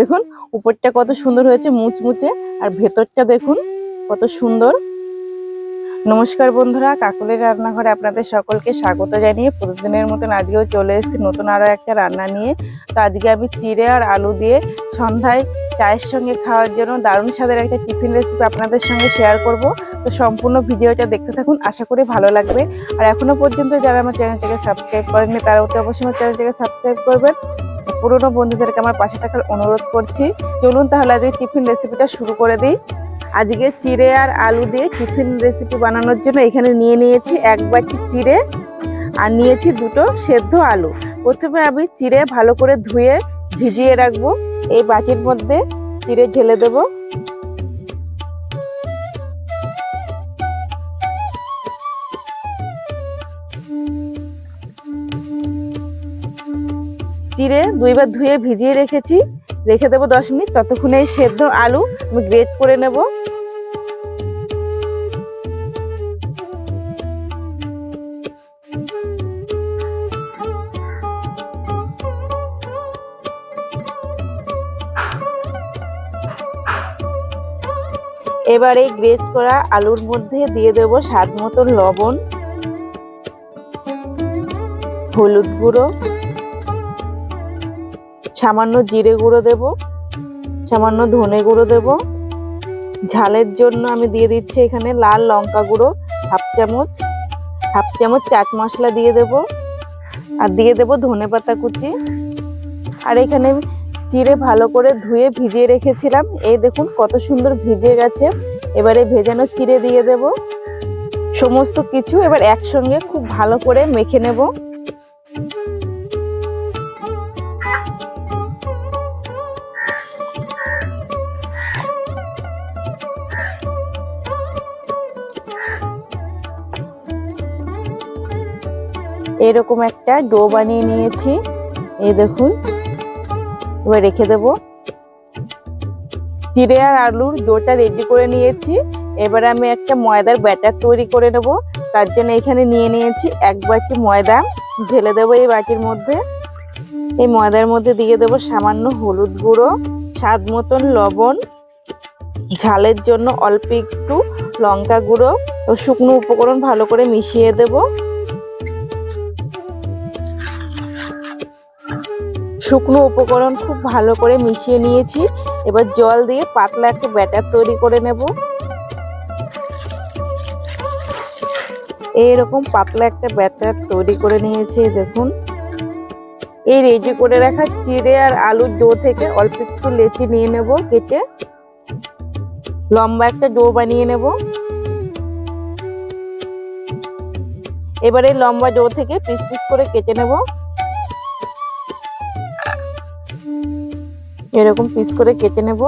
দেখুন, উপরটা কত সুন্দর হয়েছে মুচমুচে, আর ভেতরটা দেখুন কত সুন্দর। নমস্কার বন্ধুরা কাকলের রান্নাঘরে আপনাদের সকলকে স্বাগত জানিয়ে প্রতিদিনের মতন আজকেও চলে এসেছি নতুন আরও একটা রান্না নিয়ে। তো আজকে আমি চিড়ে আর আলু দিয়ে সন্ধ্যায় চায়ের সঙ্গে খাওয়ার জন্য দারুণ স্বাদের একটা টিফিন রেসিপি আপনাদের সঙ্গে শেয়ার করব। তো সম্পূর্ণ ভিডিওটা দেখতে থাকুন, আশা করি ভালো লাগবে। আর এখনও পর্যন্ত যারা আমার চ্যানেলটাকে সাবস্ক্রাইব করেননি, তারা অতি অবশ্যই আমার চ্যানেলটাকে সাবস্ক্রাইব করবেন। পুরনো বন্ধুদেরকে আমার পাশে থাকার অনুরোধ করছি। চলুন তাহলে আজকে টিফিন রেসিপিটা শুরু করে দিই। আজকে চিড়ে আর আলু দিয়ে টিফিন রেসিপি বানানোর জন্য এখানে নিয়ে নিয়েছি এক বাটি চিড়ে আর নিয়েছি দুটো সেদ্ধ আলু। প্রথমে আমি চিড়ে ভালো করে ধুয়ে ভিজিয়ে রাখব। এই বাটির মধ্যে চিড়ে ঢেলে দেব। চিড়ে দুইবার ধুয়ে ভিজিয়ে রেখেছি। রেখে দেবো দশ মিনিট, ততক্ষণে এই সেদ্ধ আলু আমি গ্রেট করে নেব। এবার এই গ্রেট করা আলুর মধ্যে দিয়ে দেব স্বাদ মতো লবণ, হলুদ গুঁড়ো। সামান্য জিরে গুঁড়ো দেব, সামান্য ধনে গুঁড়ো দেব। ঝালের জন্য আমি দিয়ে দিচ্ছি এখানে লাল লঙ্কা গুঁড়ো, হাফ চামচ হাফ চামচ চাট মশলা দিয়ে দেব। আর দিয়ে দেব ধনে পাতা কুচি। আর এখানে চিড়ে ভালো করে ধুয়ে ভিজিয়ে রেখেছিলাম। এই দেখুন কত সুন্দর ভিজে গেছে। এবারে ভেজানো চিড়ে দিয়ে দেব। সমস্ত কিছু এবার একসঙ্গে খুব ভালো করে মেখে নেব। এরকম একটা ডো বানিয়ে নিয়েছি। এই দেখুন, এবার রেখে দেব। চিড়ে আর আলুর ডোটা রেডি করে নিয়েছি। এবার আমি একটা ময়দার ব্যাটার তৈরি করে নেব। তার জন্য এখানে নিয়ে নিয়েছি এক বাটি ময়দা। ঢেলে দেবো এই বাটির মধ্যে। এই ময়দার মধ্যে দিয়ে দেবো সামান্য হলুদ গুঁড়ো, স্বাদ মতন লবণ, ঝালের জন্য অল্প একটু লঙ্কা গুঁড়ো ও শুকনো উপকরণ ভালো করে মিশিয়ে দেবো। শুকনো উপকরণ খুব ভালো করে মিশিয়ে নিয়েছি। এবার জল দিয়ে পাতলা একটা ব্যাটার তৈরি করে নেব। এইরকম পাতলা একটা ব্যাটার তৈরি করে নিয়েছি, দেখুন। এই রেডি করে রাখা চিড়ে আর আলুর ডো থেকে অল্প একটু লেচি নিয়ে নেব কেটে। লম্বা একটা ডো বানিয়ে নেব। এবারে লম্বা ডো থেকে পিস পিস করে কেটে নেব। এরকম পিস করে কেটে নেব।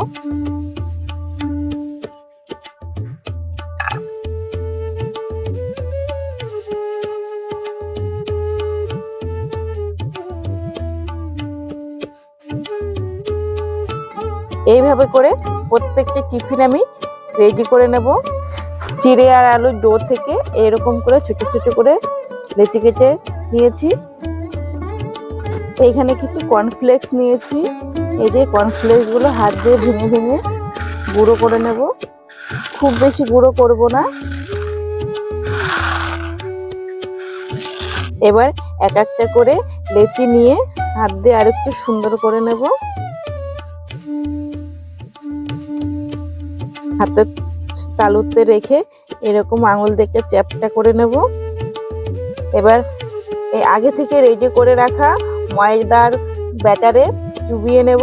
এইভাবে করে প্রত্যেকটা টিফিন আমি রেডি করে নেব। চিড়ে আর আলুর ডো থেকে এরকম করে ছোট ছোট করে লেচি কেটে নিয়েছি। এইখানে কিছু কর্নফ্লেক্স নিয়েছি। এই যে কর্নফ্লেক্সগুলো হাত দিয়ে ভেঙে ভেঙে গুঁড়ো করে নেব। খুব বেশি গুঁড়ো করব না। এবার এক একটা করে লেচি নিয়ে হাত দিয়ে আরেকটু সুন্দর করে নেব। হাতের তালুতে রেখে এরকম আঙুল একটা চ্যাপটা করে নেব। এবার আগে থেকে রেডি করে রাখা ময়দার ব্যাটারে চুবিয়ে নেব।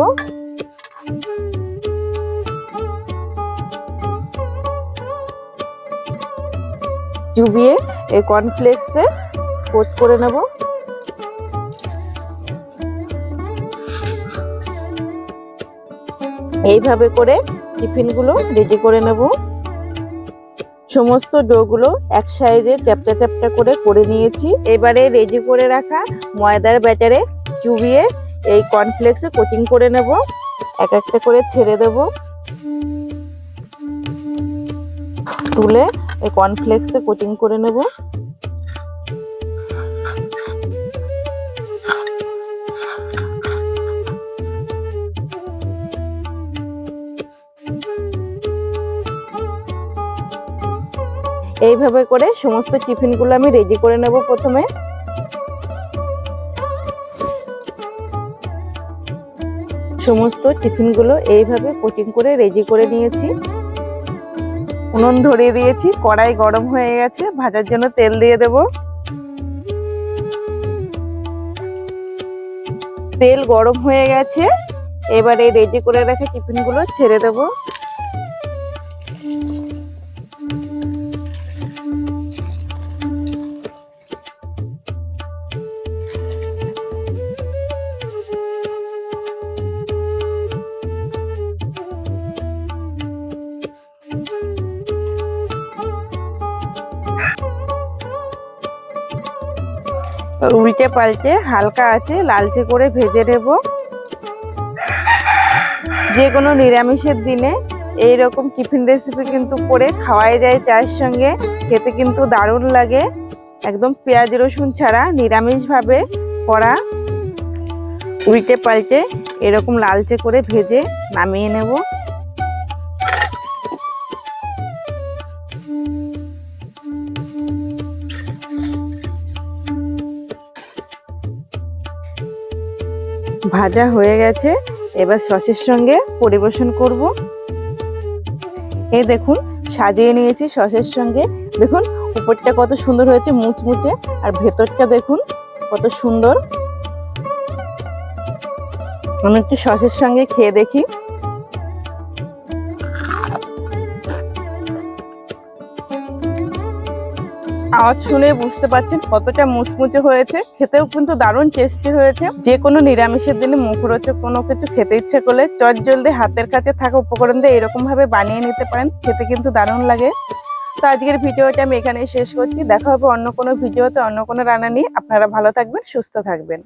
চুবিয়ে এই কর্নফ্লেক্সে কোট করে নেব। এইভাবে করে টিফিনগুলো রেডি করে নেব। সমস্ত ডোগুলো এক সাইজে চ্যাপটা চ্যাপটা করে করে নিয়েছি। এবারে রেডি করে রাখা ময়দার ব্যাটারে চুবিয়ে এই কর্নফ্লেক্সে কোটিং করে নেব, এক একটা করে ছেড়ে দেব। তুলে এই কর্নফ্লেক্সে কোটিং করে নেব। এইভাবে করে সমস্ত টিফিনগুলো আমি রেডি করে নেব প্রথমে। সমস্ত টিফিনগুলো এইভাবে কোটিং করে রেডি করে নিয়েছি। উনুন ধরিয়ে দিয়েছি, কড়াই গরম হয়ে গেছে, ভাজার জন্য তেল দিয়ে দেব। তেল গরম হয়ে গেছে, এবারে রেডি করে রাখা টিফিনগুলো ছেড়ে দেব। উল্টে পাল্টে হালকা আছে, লালচে করে ভেজে নেব। যে কোনো নিরামিষের দিনে এই রকম টিফিন রেসিপি কিন্তু করে খাওয়াই যায় চায়ের সঙ্গে। খেতে কিন্তু দারুণ লাগে। একদম পেঁয়াজ, রসুন ছাড়া নিরামিষভাবে করা। উল্টে পাল্টে এরকম লালচে করে ভেজে নামিয়ে নেব। ভাজা হয়ে গেছে। এবার সসের সঙ্গে পরিবেশন করব। এ দেখুন, সাজিয়ে নিয়েছি সসের সঙ্গে। দেখুন, উপরটা কত সুন্দর হয়েছে, মুচমুচে। আর ভেতরটা দেখুন, কত সুন্দর। আমি একটু সসের সঙ্গে খেয়ে দেখি। আওয়াজ শুনে বুঝতে পারছেন কতটা মুচমুচে হয়েছে। খেতেও কিন্তু দারুণ টেস্টি হয়েছে। যে কোনো নিরামিষের দিনে মুখরোচক কোনো কিছু খেতে ইচ্ছে করলে চট জলদি হাতের কাছে থাকা উপকরণ দিয়ে এরকম ভাবে বানিয়ে নিতে পারেন। খেতে কিন্তু দারুণ লাগে। তো আজকের ভিডিওটা আমি এখানেই শেষ করছি। দেখা হবে অন্য কোনো ভিডিওতে, অন্য কোনো রান্না নিয়ে। আপনারা ভালো থাকবেন, সুস্থ থাকবেন।